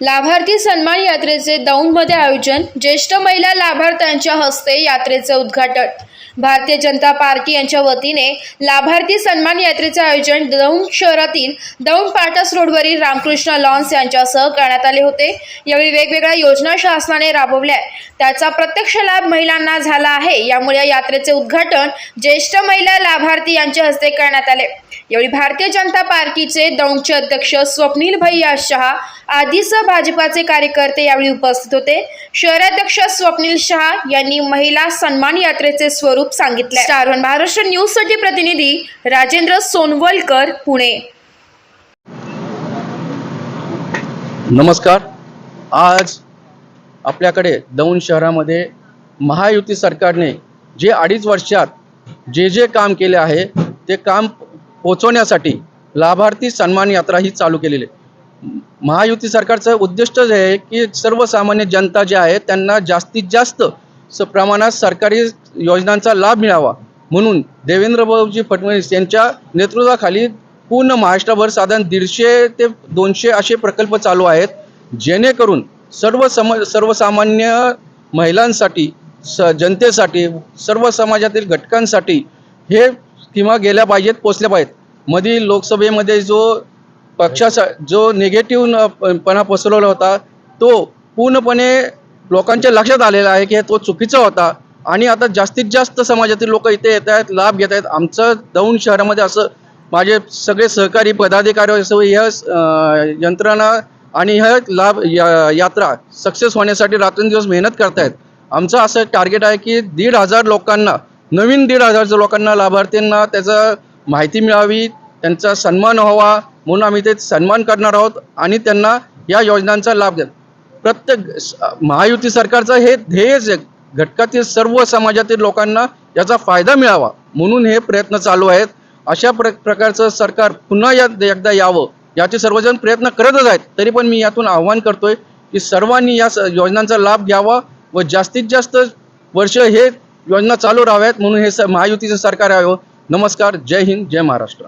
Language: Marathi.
लाभार्थी सन्मान यात्रेचे दौंडमध्ये आयोजन ज्येष्ठ महिला लाभार्थ्यांच्या हस्ते यात्रेचे उद्घाटन. भारतीय जनता पार्टी यांच्या वतीने लाभार्थी सन्मान यात्रेचे आयोजन दौंड शहरातील दौंड पाटस रोडवरील रामकृष्ण लॉन्स यांच्यासह करण्यात आले होते. यावेळी वेगवेगळ्या योजना शासनाने राबवल्या. त्याचा प्रत्यक्ष लाभ महिलांना झाला आहे. यामुळे या यात्रेचे उद्घाटन ज्येष्ठ महिला लाभार्थी यांच्या हस्ते करण्यात आले. यावेळी भारतीय जनता पार्टीचे दौंडचे अध्यक्ष स्वप्नील भैया शहा आधीच भाजपाचे कार्यकर्ते यावेळी उपस्थित होते. शहराध्यक्ष स्वप्नील शहा यांनी महिला सन्मान यात्रेचे स्वरूप सांगितले. स्टार वन महाराष्ट्र न्यूजसाठी प्रतिनिधी राजेंद्र सोनवलकर पुणे. नमस्कार. आज आपल्याकडे दौंड शहरामध्ये महायुती सरकारने जे अडीच वर्षात जे जे काम केले आहे ते काम पोचवण्यासाठी लाभार्थी सन्मान यात्रा ही चालू केलेली आहे. महायुती सरकारचं उद्दिष्टच आहे की सर्वसामान्य जनता जे आहे त्यांना जास्तीत जास्त स प्रमाणात सरकारी योजनांचा लाभ मिळावा. म्हणून देवेंद्र भाऊजी फडणवीस यांच्या नेतृत्वाखाली पूर्ण महाराष्ट्रभर साधारण दीडशे ते दोनशे असे प्रकल्प चालू आहेत जेणेकरून सर्व सम सर्वसामान्य महिलांसाठी स जनतेसाठी सर्व समाजातील घटकांसाठी हे किंवा गेल्या पाहिजेत पोचल्या पाहिजेत. मधील लोकसभेमध्ये जो पक्षाचा जो निगेटिव्ह पणा पसरवला होता तो पूर्णपणे लोकांच्या लक्षात आलेला आहे की तो चुकीचा होता. आणि आता जास्तीत जास्त समाजातील लोक इथे येत आहेत लाभ घेत आहेत. आमचं दौंड शहरामध्ये असं माझे सगळे सहकारी पदाधिकारी असं ह्या यंत्रणा यंत्रणा ह्या लाभ या यात्रा सक्सेस होण्यासाठी रात्रंदिवस मेहनत करतायत. आमचं असं टार्गेट आहे की दीड हजार लोकांना नवीन दीड हजार लोकांना लाभार्थींना त्याचा माहिती मिळावी त्यांचा सन्मान व्हावा म्हणून आम्ही ते सन्मान करणार आहोत आणि त्यांना या योजनांचा लाभ देत प्रत्येक महायुती सरकारचं हे ध्येयच आहे. घटकातील सर्व समाजातील लोकांना याचा फायदा मिळावा म्हणून हे प्रयत्न चालू आहेत. अशा प्र प्रकारचं सरकार पुन्हा या एकदा यावं याचे सर्वजण प्रयत्न करतच आहेत. तरी पण मी यातून आव्हान करतोय की सर्वांनी या स- योजनांचा लाभ घ्यावा व जास्तीत जास्त वर्ष हे योजना चालू राहाव्यात म्हणून हे स महायुतीचं सरकार आहे. नमस्कार. जय हिंद. जय महाराष्ट्र.